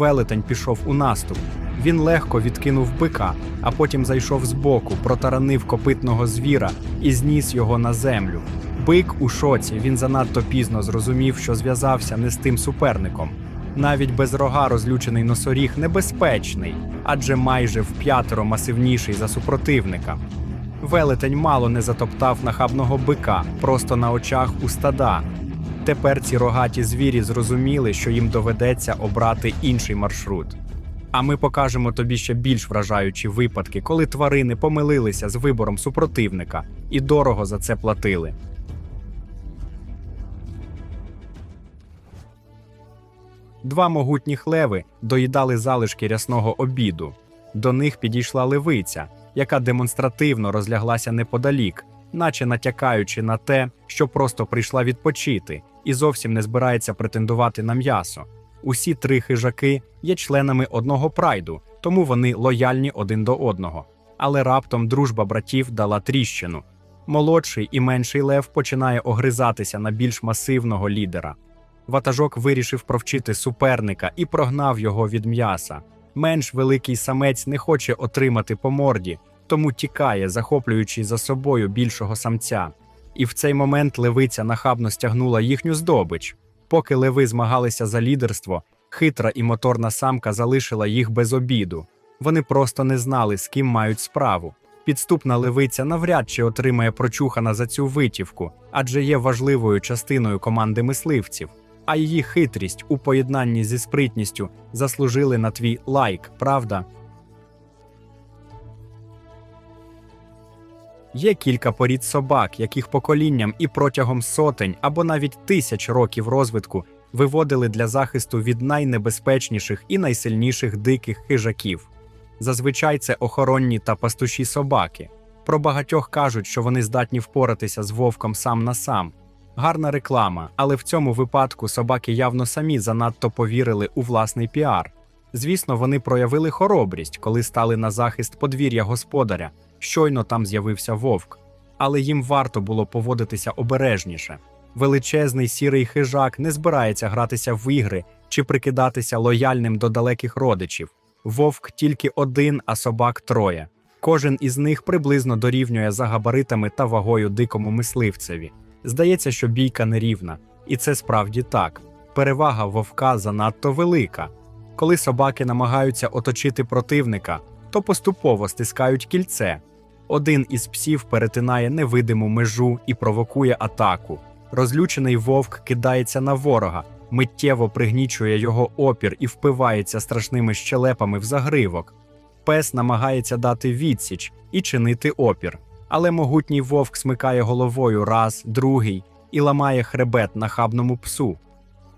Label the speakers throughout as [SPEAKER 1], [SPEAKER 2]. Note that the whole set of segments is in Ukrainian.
[SPEAKER 1] велетень пішов у наступ. Він легко відкинув бика, а потім зайшов збоку, протаранив копитного звіра і зніс його на землю. Бик у шоці, він занадто пізно зрозумів, що зв'язався не з тим суперником. Навіть без рога розлючений носоріг небезпечний, адже майже вп'ятеро масивніший за супротивника. Велетень мало не затоптав нахабного бика просто на очах у стада. Тепер ці рогаті звірі зрозуміли, що їм доведеться обрати інший маршрут. А ми покажемо тобі ще більш вражаючі випадки, коли тварини помилилися з вибором супротивника і дорого за це платили. Два могутніх леви доїдали залишки рясного обіду. До них підійшла левиця, яка демонстративно розляглася неподалік, наче натякаючи на те, що просто прийшла відпочити і зовсім не збирається претендувати на м'ясо. Усі три хижаки є членами одного прайду, тому вони лояльні один до одного. Але раптом дружба братів дала тріщину. Молодший і менший лев починає огризатися на більш масивного лідера. Ватажок вирішив провчити суперника і прогнав його від м'яса. Менш великий самець не хоче отримати по морді, тому тікає, захоплюючи за собою більшого самця. І в цей момент левиця нахабно стягнула їхню здобич. Поки леви змагалися за лідерство, хитра і моторна самка залишила їх без обіду. Вони просто не знали, з ким мають справу. Підступна левиця навряд чи отримає прочухана за цю витівку, адже є важливою частиною команди мисливців. А її хитрість у поєднанні зі спритністю заслужили на твій лайк, правда? Є кілька порід собак, яких поколінням і протягом сотень або навіть тисяч років розвитку виводили для захисту від найнебезпечніших і найсильніших диких хижаків. Зазвичай це охоронні та пастуші собаки. Про багатьох кажуть, що вони здатні впоратися з вовком сам на сам. Гарна реклама, але в цьому випадку собаки явно самі занадто повірили у власний піар. Звісно, вони проявили хоробрість, коли стали на захист подвір'я господаря. Щойно там з'явився вовк, але їм варто було поводитися обережніше. Величезний сірий хижак не збирається гратися в ігри чи прикидатися лояльним до далеких родичів. Вовк тільки один, а собак троє. Кожен із них приблизно дорівнює за габаритами та вагою дикому мисливцеві. Здається, що бійка нерівна, і це справді так. Перевага вовка занадто велика. Коли собаки намагаються оточити противника, то поступово стискають кільце. Один із псів перетинає невидиму межу і провокує атаку. Розлючений вовк кидається на ворога, миттєво пригнічує його опір і впивається страшними щелепами в загривок. Пес намагається дати відсіч і чинити опір, але могутній вовк смикає головою раз, другий і ламає хребет нахабному псу.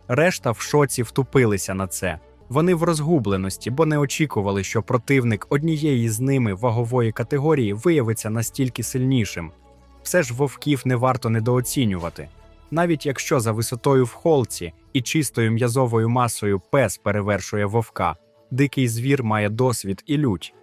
[SPEAKER 1] Решта в шоці втупилися на це. Вони в розгубленості, бо не очікували, що противник однієї з ними вагової категорії виявиться настільки сильнішим. Все ж вовків не варто недооцінювати. Навіть якщо за висотою в холці і чистою м'язовою масою пес перевершує вовка, дикий звір має досвід і лють,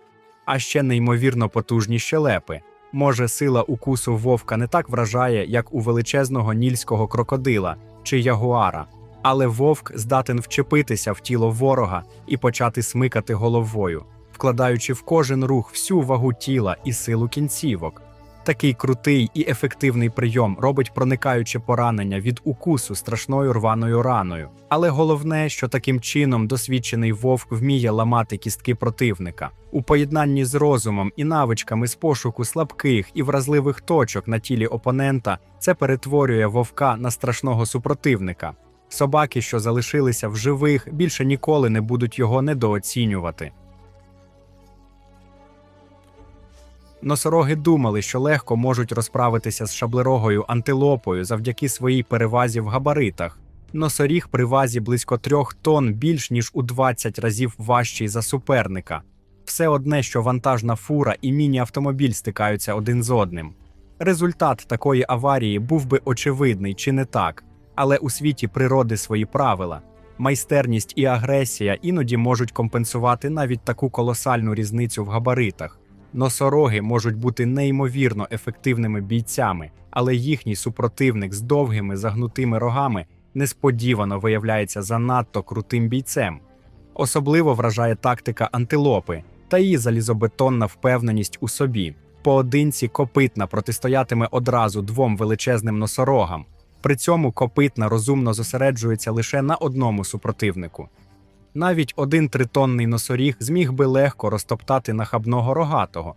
[SPEAKER 1] а ще неймовірно потужні щелепи. Може, сила укусу вовка не так вражає, як у величезного нільського крокодила чи ягуара. Але вовк здатен вчепитися в тіло ворога і почати смикати головою, вкладаючи в кожен рух всю вагу тіла і силу кінцівок. Такий крутий і ефективний прийом робить проникаюче поранення від укусу страшною рваною раною. Але головне, що таким чином досвідчений вовк вміє ламати кістки противника. У поєднанні з розумом і навичками з пошуку слабких і вразливих точок на тілі опонента це перетворює вовка на страшного супротивника. Собаки, що залишилися в живих, більше ніколи не будуть його недооцінювати. Носороги думали, що легко можуть розправитися з шаблерогою антилопою завдяки своїй перевазі в габаритах. Носоріг при вазі близько трьох тонн більш ніж у 20 разів важчий за суперника. Все одне, що вантажна фура і міні-автомобіль стикаються один з одним. Результат такої аварії був би очевидний чи не так, але у світі природи свої правила. Майстерність і агресія іноді можуть компенсувати навіть таку колосальну різницю в габаритах. Носороги можуть бути неймовірно ефективними бійцями, але їхній супротивник з довгими загнутими рогами несподівано виявляється занадто крутим бійцем. Особливо вражає тактика антилопи та її залізобетонна впевненість у собі. Поодинці копитна протистоятиме одразу двом величезним носорогам. При цьому копитна розумно зосереджується лише на одному супротивнику. Навіть один тритонний носоріг зміг би легко розтоптати нахабного рогатого.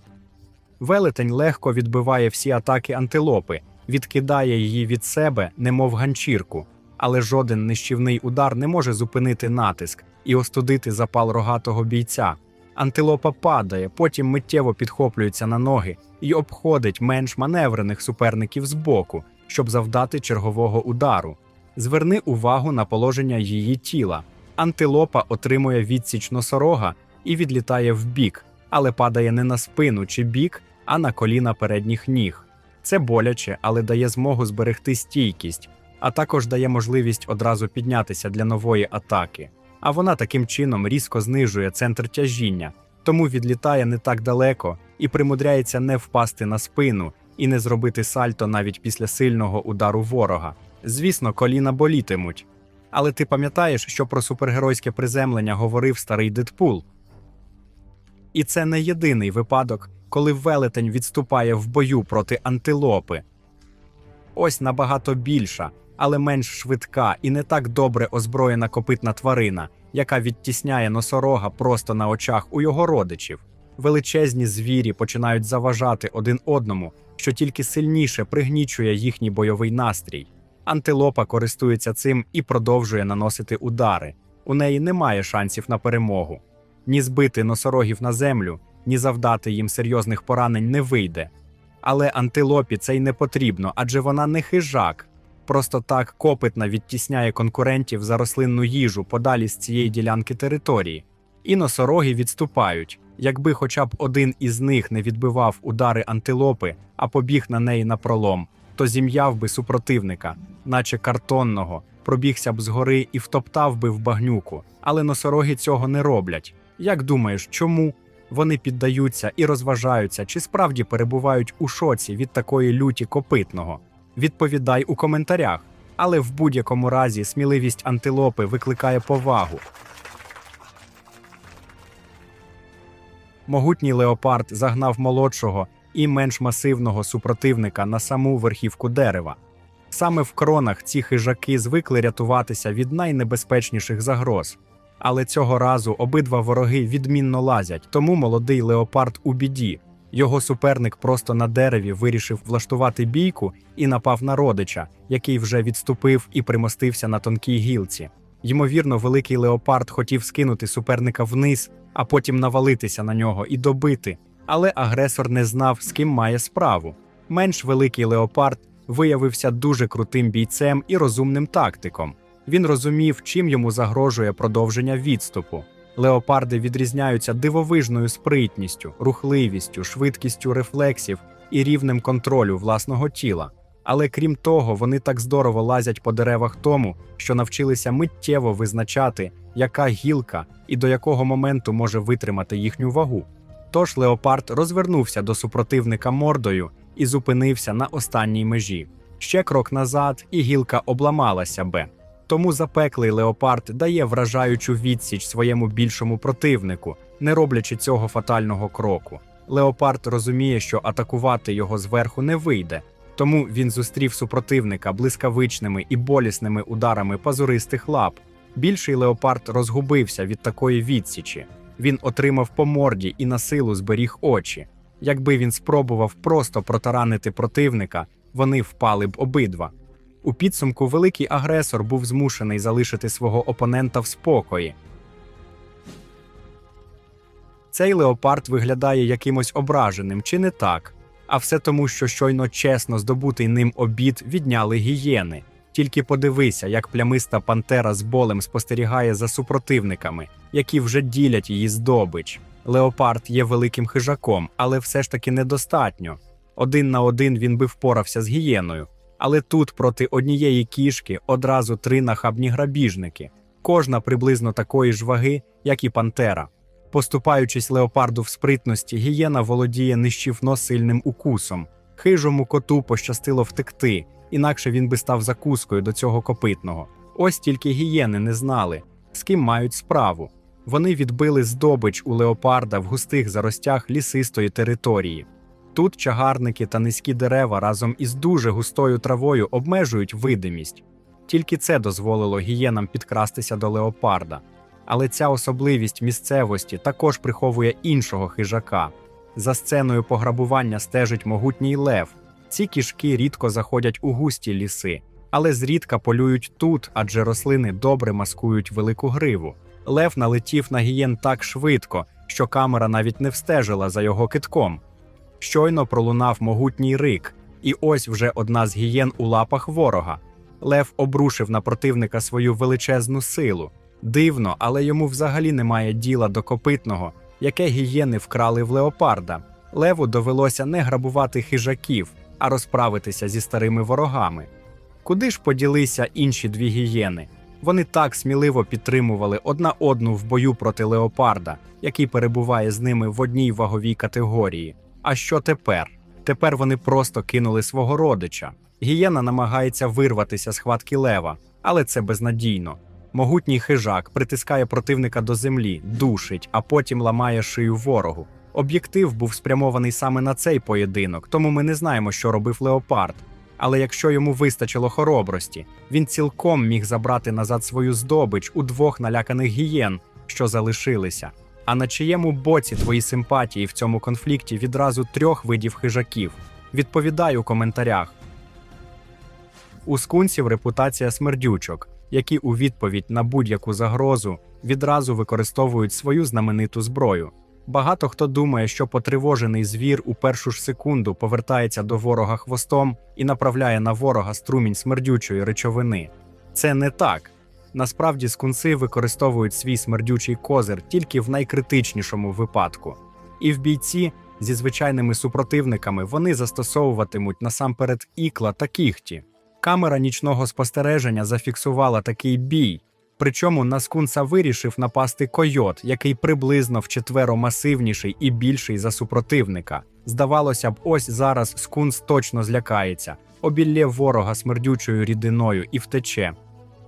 [SPEAKER 1] Велетень легко відбиває всі атаки антилопи, відкидає її від себе, немов ганчірку, але жоден нищівний удар не може зупинити натиск і остудити запал рогатого бійця. Антилопа падає, потім миттєво підхоплюється на ноги і обходить менш маневрених суперників збоку, щоб завдати чергового удару. Зверни увагу на положення її тіла. Антилопа отримує відсіч носорога і відлітає вбік, але падає не на спину чи бік, а на коліна передніх ніг. Це боляче, але дає змогу зберегти стійкість, а також дає можливість одразу піднятися для нової атаки. А вона таким чином різко знижує центр тяжіння, тому відлітає не так далеко і примудряється не впасти на спину і не зробити сальто навіть після сильного удару ворога. Звісно, коліна болітимуть. Але ти пам'ятаєш, що про супергеройське приземлення говорив старий Дедпул? І це не єдиний випадок, коли велетень відступає в бою проти антилопи. Ось набагато більша, але менш швидка і не так добре озброєна копитна тварина, яка відтісняє носорога просто на очах у його родичів. Величезні звірі починають заважати один одному, що тільки сильніше пригнічує їхній бойовий настрій. Антилопа користується цим і продовжує наносити удари. У неї немає шансів на перемогу. Ні збити носорогів на землю, ні завдати їм серйозних поранень не вийде. Але антилопі це й не потрібно, адже вона не хижак. Просто так копитна відтісняє конкурентів за рослинну їжу подалі з цієї ділянки території. І носороги відступають. Якби хоча б один із них не відбивав удари антилопи, а побіг на неї на пролом, то зім'яв би супротивника, наче картонного, пробігся б згори і втоптав би в багнюку. Але носороги цього не роблять. Як думаєш, чому? Вони піддаються і розважаються, чи справді перебувають у шоці від такої люті копитного? Відповідай у коментарях. Але в будь-якому разі сміливість антилопи викликає повагу. Могутній леопард загнав молодшого і менш масивного супротивника на саму верхівку дерева. Саме в кронах ці хижаки звикли рятуватися від найнебезпечніших загроз. Але цього разу обидва вороги відмінно лазять, тому молодий леопард у біді. Його суперник просто на дереві вирішив влаштувати бійку і напав на родича, який вже відступив і примостився на тонкій гілці. Ймовірно, великий леопард хотів скинути суперника вниз, а потім навалитися на нього і добити. Але агресор не знав, з ким має справу. Менш великий леопард виявився дуже крутим бійцем і розумним тактиком. Він розумів, чим йому загрожує продовження відступу. Леопарди відрізняються дивовижною спритністю, рухливістю, швидкістю рефлексів і рівнем контролю власного тіла. Але крім того, вони так здорово лазять по деревах тому, що навчилися миттєво визначати, яка гілка і до якого моменту може витримати їхню вагу. Тож леопард розвернувся до супротивника мордою і зупинився на останній межі. Ще крок назад, і гілка обламалася би. Тому запеклий леопард дає вражаючу відсіч своєму більшому противнику, не роблячи цього фатального кроку. Леопард розуміє, що атакувати його зверху не вийде, тому він зустрів супротивника блискавичними і болісними ударами пазуристих лап. Більший леопард розгубився від такої відсічі. Він отримав по морді і на силу зберіг очі. Якби він спробував просто протаранити противника, вони впали б обидва. У підсумку великий агресор був змушений залишити свого опонента в спокої. Цей леопард виглядає якимось ображеним, чи не так? А все тому, що щойно чесно здобутий ним обід відняли гієни. Тільки подивися, як плямиста пантера з болем спостерігає за супротивниками, які вже ділять її здобич. Леопард є великим хижаком, але все ж таки недостатньо. Один на один він би впорався з гієною. Але тут проти однієї кішки одразу три нахабні грабіжники, кожна приблизно такої ж ваги, як і пантера. Поступаючись леопарду в спритності, гієна володіє нищівно сильним укусом. Хижому коту пощастило втекти, інакше він би став закускою до цього копитного. Ось тільки гієни не знали, з ким мають справу. Вони відбили здобич у леопарда в густих заростях лісистої території. Тут чагарники та низькі дерева разом із дуже густою травою обмежують видимість. Тільки це дозволило гієнам підкрастися до леопарда. Але ця особливість місцевості також приховує іншого хижака. За сценою пограбування стежить могутній лев. Ці кішки рідко заходять у густі ліси, але зрідка полюють тут, адже рослини добре маскують велику гриву. Лев налетів на гієн так швидко, що камера навіть не встежила за його китком. Щойно пролунав могутній рик, і ось вже одна з гієн у лапах ворога. Лев обрушив на противника свою величезну силу. Дивно, але йому взагалі немає діла до копитного, яке гієни вкрали в леопарда. Леву довелося не грабувати хижаків, а розправитися зі старими ворогами. Куди ж поділися інші дві гієни? Вони так сміливо підтримували одна одну в бою проти леопарда, який перебуває з ними в одній ваговій категорії. А що тепер? Тепер вони просто кинули свого родича. Гієна намагається вирватися з хватки лева, але це безнадійно. Могутній хижак притискає противника до землі, душить, а потім ламає шию ворогу. Об'єктив був спрямований саме на цей поєдинок, тому ми не знаємо, що робив леопард. Але якщо йому вистачило хоробрості, він цілком міг забрати назад свою здобич у двох наляканих гієн, що залишилися. А на чиєму боці твої симпатії в цьому конфлікті відразу трьох видів хижаків? Відповідай у коментарях. У скунсів репутація смердючок, які у відповідь на будь-яку загрозу відразу використовують свою знамениту зброю. Багато хто думає, що потривожений звір у першу ж секунду повертається до ворога хвостом і направляє на ворога струмінь смердючої речовини. Це не так. Насправді скунси використовують свій смердючий козир тільки в найкритичнішому випадку. І в бійці зі звичайними супротивниками вони застосовуватимуть насамперед ікла та кіхті. Камера нічного спостереження зафіксувала такий бій. Причому на скунса вирішив напасти койот, який приблизно вчетверо масивніший і більший за супротивника. Здавалося б, ось зараз скунс точно злякається, обілє ворога смердючою рідиною і втече.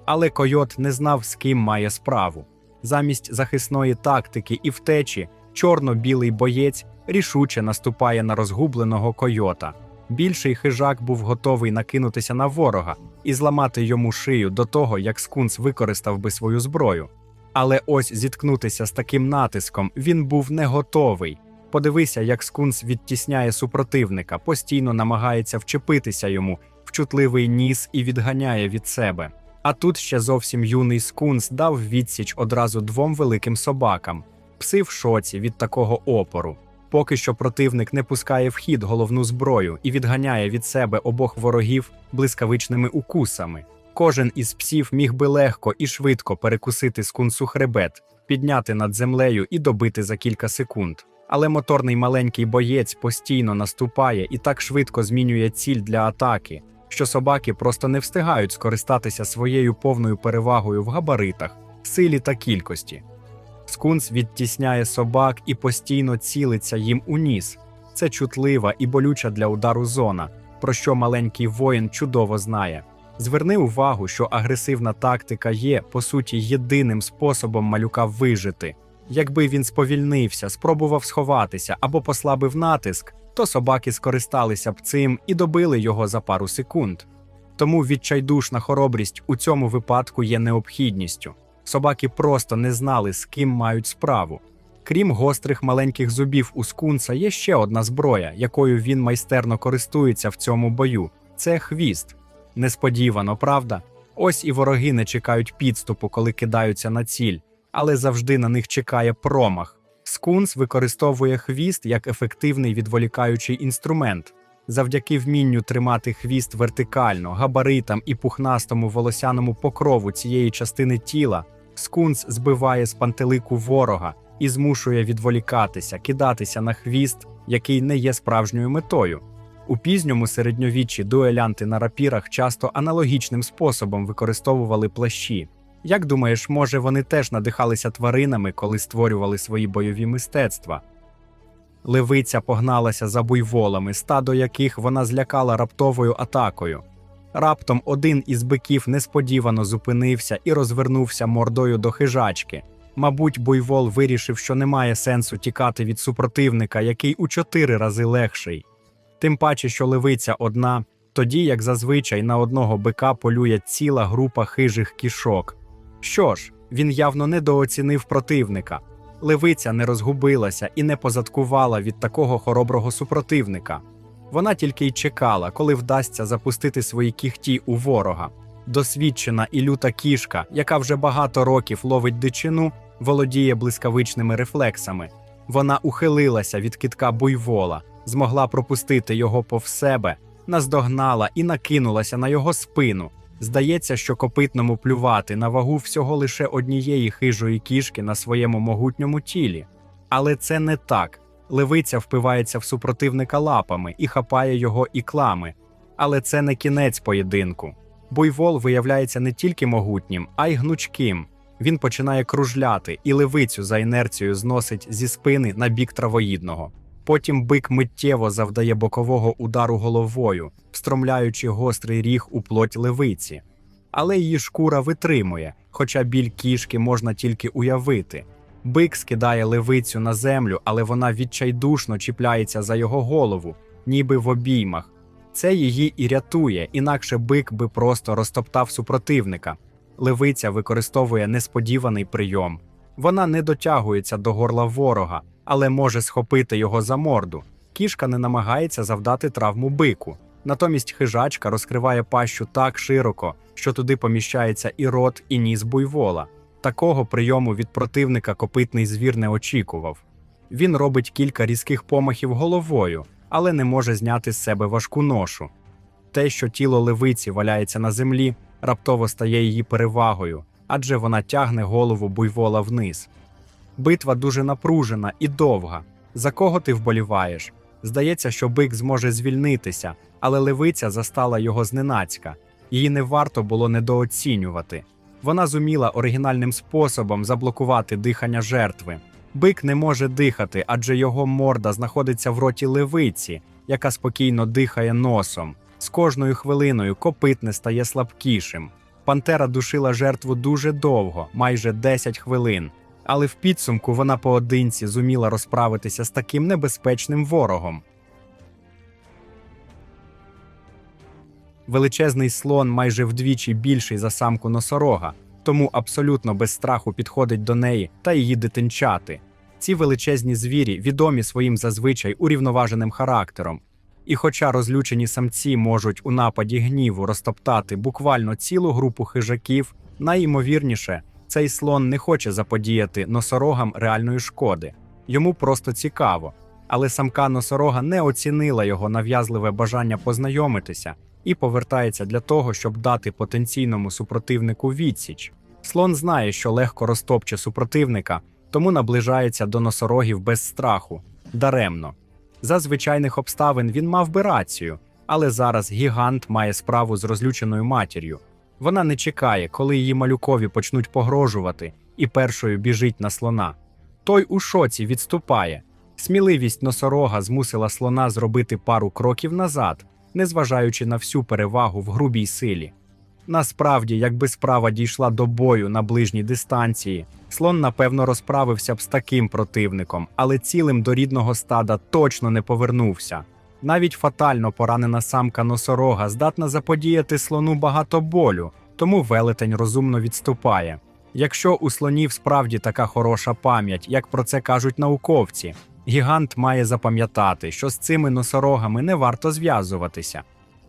[SPEAKER 1] Але койот не знав, з ким має справу. Замість захисної тактики і втечі, чорно-білий боєць рішуче наступає на розгубленого койота. Більший хижак був готовий накинутися на ворога і зламати йому шию до того, як скунс використав би свою зброю. Але ось зіткнутися з таким натиском він був не готовий. Подивися, як скунс відтісняє супротивника, постійно намагається вчепитися йому в чутливий ніс і відганяє від себе. А тут ще зовсім юний скунс дав відсіч одразу двом великим собакам. Пси в шоці від такого опору. Поки що противник не пускає в хід головну зброю і відганяє від себе обох ворогів блискавичними укусами. Кожен із псів міг би легко і швидко перекусити скунсу хребет, підняти над землею і добити за кілька секунд. Але моторний маленький боєць постійно наступає і так швидко змінює ціль для атаки, що собаки просто не встигають скористатися своєю повною перевагою в габаритах, силі та кількості. Скунс відтісняє собак і постійно цілиться їм у ніс. Це чутлива і болюча для удару зона, про що маленький воїн чудово знає. Зверни увагу, що агресивна тактика є, по суті, єдиним способом малюка вижити. Якби він сповільнився, спробував сховатися або послабив натиск, то собаки скористалися б цим і добили його за пару секунд. Тому відчайдушна хоробрість у цьому випадку є необхідністю. Собаки просто не знали, з ким мають справу. Крім гострих маленьких зубів у скунса, є ще одна зброя, якою він майстерно користується в цьому бою це хвіст. Несподівано, правда? Ось і вороги не чекають підступу, коли кидаються на ціль, але завжди на них чекає промах. Скунс використовує хвіст як ефективний відволікаючий інструмент. Завдяки вмінню тримати хвіст вертикально, габаритам і пухнастому волосяному покрову цієї частини тіла, скунс збиває з пантелику ворога і змушує відволікатися, кидатися на хвіст, який не є справжньою метою. У пізньому середньовіччі дуелянти на рапірах часто аналогічним способом використовували плащі. Як думаєш, може вони теж надихалися тваринами, коли створювали свої бойові мистецтва? Левиця погналася за буйволами, стадо яких вона злякала раптовою атакою. Раптом один із биків несподівано зупинився і розвернувся мордою до хижачки. Мабуть, буйвол вирішив, що немає сенсу тікати від супротивника, який у чотири рази легший. Тим паче, що левиця одна, тоді як зазвичай на одного бика полює ціла група хижих кішок. Що ж, він явно недооцінив противника. Левиця не розгубилася і не позадкувала від такого хороброго супротивника. Вона тільки й чекала, коли вдасться запустити свої кіхті у ворога. Досвідчена і люта кішка, яка вже багато років ловить дичину, володіє блискавичними рефлексами. Вона ухилилася від китка буйвола, змогла пропустити його повз себе, наздогнала і накинулася на його спину. Здається, що копитному плювати на вагу всього лише однієї хижої кішки на своєму могутньому тілі. Але це не так. Левиця впивається в супротивника лапами і хапає його іклами. Але це не кінець поєдинку. Буйвол виявляється не тільки могутнім, а й гнучким. Він починає кружляти і левицю за інерцією зносить зі спини на бік травоїдного. Потім бик миттєво завдає бокового удару головою, встромляючи гострий ріг у плоть левиці. Але її шкура витримує, хоча біль кішки можна тільки уявити. Бик скидає левицю на землю, але вона відчайдушно чіпляється за його голову, ніби в обіймах. Це її і рятує, інакше бик би просто розтоптав супротивника. Левиця використовує несподіваний прийом. Вона не дотягується до горла ворога, але може схопити його за морду. Кішка не намагається завдати травму бику. Натомість хижачка розкриває пащу так широко, що туди поміщається і рот, і ніс буйвола. Такого прийому від противника копитний звір не очікував. Він робить кілька різких помахів головою, але не може зняти з себе важку ношу. Те, що тіло левиці валяється на землі, раптово стає її перевагою, адже вона тягне голову буйвола вниз. Битва дуже напружена і довга. За кого ти вболіваєш? Здається, що бик зможе звільнитися, але левиця застала його зненацька. Її не варто було недооцінювати. Вона зуміла оригінальним способом заблокувати дихання жертви. Бик не може дихати, адже його морда знаходиться в роті левиці, яка спокійно дихає носом. З кожною хвилиною копитне стає слабкішим. Пантера душила жертву дуже довго, майже 10 хвилин, але в підсумку вона поодинці зуміла розправитися з таким небезпечним ворогом. Величезний слон майже вдвічі більший за самку носорога, тому абсолютно без страху підходить до неї та її дитинчати. Ці величезні звірі відомі своїм зазвичай урівноваженим характером. І хоча розлючені самці можуть у нападі гніву розтоптати буквально цілу групу хижаків, найімовірніше, цей слон не хоче заподіяти носорогам реальної шкоди. Йому просто цікаво. Але самка носорога не оцінила його нав'язливе бажання познайомитися і повертається для того, щоб дати потенційному супротивнику відсіч. Слон знає, що легко розтопче супротивника, тому наближається до носорогів без страху, даремно. За звичайних обставин він мав би рацію, але зараз гігант має справу з розлюченою матір'ю. Вона не чекає, коли її малюкові почнуть погрожувати, і першою біжить на слона. Той у шоці відступає. Сміливість носорога змусила слона зробити пару кроків назад, незважаючи на всю перевагу в грубій силі. Насправді, якби справа дійшла до бою на ближній дистанції, слон напевно розправився б з таким противником, але цілим до рідного стада точно не повернувся. Навіть фатально поранена самка носорога здатна заподіяти слону багато болю, тому велетень розумно відступає. Якщо у слонів справді така хороша пам'ять, як про це кажуть науковці, гігант має запам'ятати, що з цими носорогами не варто зв'язуватися.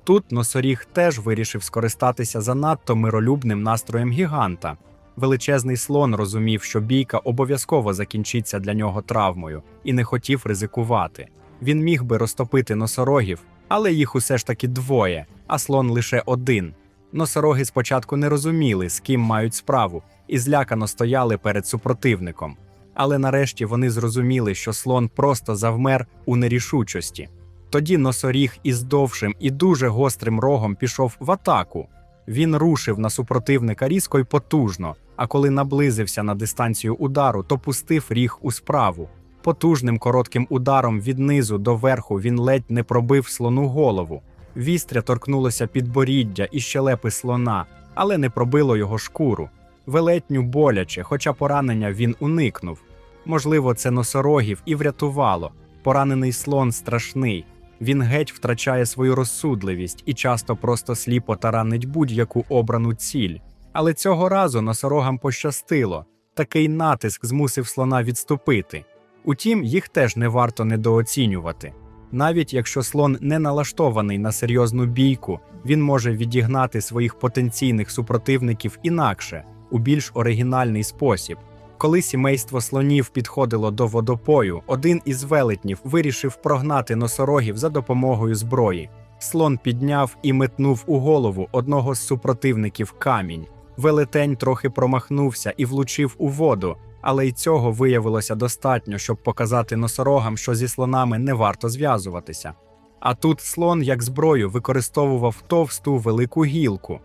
[SPEAKER 1] Тут носоріг теж вирішив скористатися занадто миролюбним настроєм гіганта. Величезний слон розумів, що бійка обов'язково закінчиться для нього травмою, і не хотів ризикувати. Він міг би розтопити носорогів, але їх усе ж таки двоє, а слон лише один. Носороги спочатку не розуміли, з ким мають справу, і злякано стояли перед супротивником. Але нарешті вони зрозуміли, що слон просто завмер у нерішучості. Тоді носоріг із довшим і дуже гострим рогом пішов в атаку. Він рушив на супротивника різко й потужно, а коли наблизився на дистанцію удару, то пустив ріг у справу. Потужним коротким ударом від низу до верху він ледь не пробив слону голову. Вістря торкнулося підборіддя і щелепи слона, але не пробило його шкуру. Велетню боляче, хоча поранення він уникнув. Можливо, це носорогів і врятувало. Поранений слон страшний. Він геть втрачає свою розсудливість і часто просто сліпо таранить будь-яку обрану ціль. Але цього разу носорогам пощастило. Такий натиск змусив слона відступити. Утім, їх теж не варто недооцінювати. Навіть якщо слон не налаштований на серйозну бійку, він може відігнати своїх потенційних супротивників інакше, у більш оригінальний спосіб. Коли сімейство слонів підходило до водопою, один із велетнів вирішив прогнати носорогів за допомогою зброї. Слон підняв і метнув у голову одного з супротивників камінь. Велетень трохи промахнувся і влучив у воду, але й цього виявилося достатньо, щоб показати носорогам, що зі слонами не варто зв'язуватися. А тут слон, як зброю, використовував товсту велику гілку.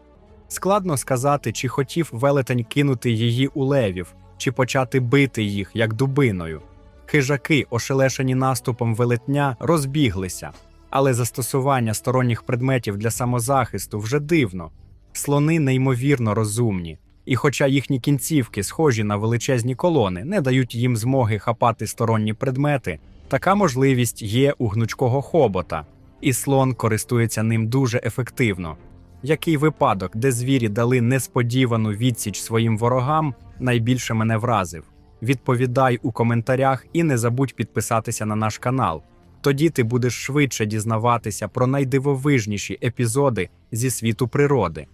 [SPEAKER 1] Складно сказати, чи хотів велетень кинути її у левів, чи почати бити їх як дубиною. Хижаки, ошелешені наступом велетня, розбіглися, але застосування сторонніх предметів для самозахисту вже дивно. Слони неймовірно розумні, і хоча їхні кінцівки схожі на величезні колони, не дають їм змоги хапати сторонні предмети, така можливість є у гнучкого хобота, і слон користується ним дуже ефективно. Який випадок, де звірі дали несподівану відсіч своїм ворогам, найбільше мене вразив? Відповідай у коментарях і не забудь підписатися на наш канал. Тоді ти будеш швидше дізнаватися про найдивовижніші епізоди зі світу природи.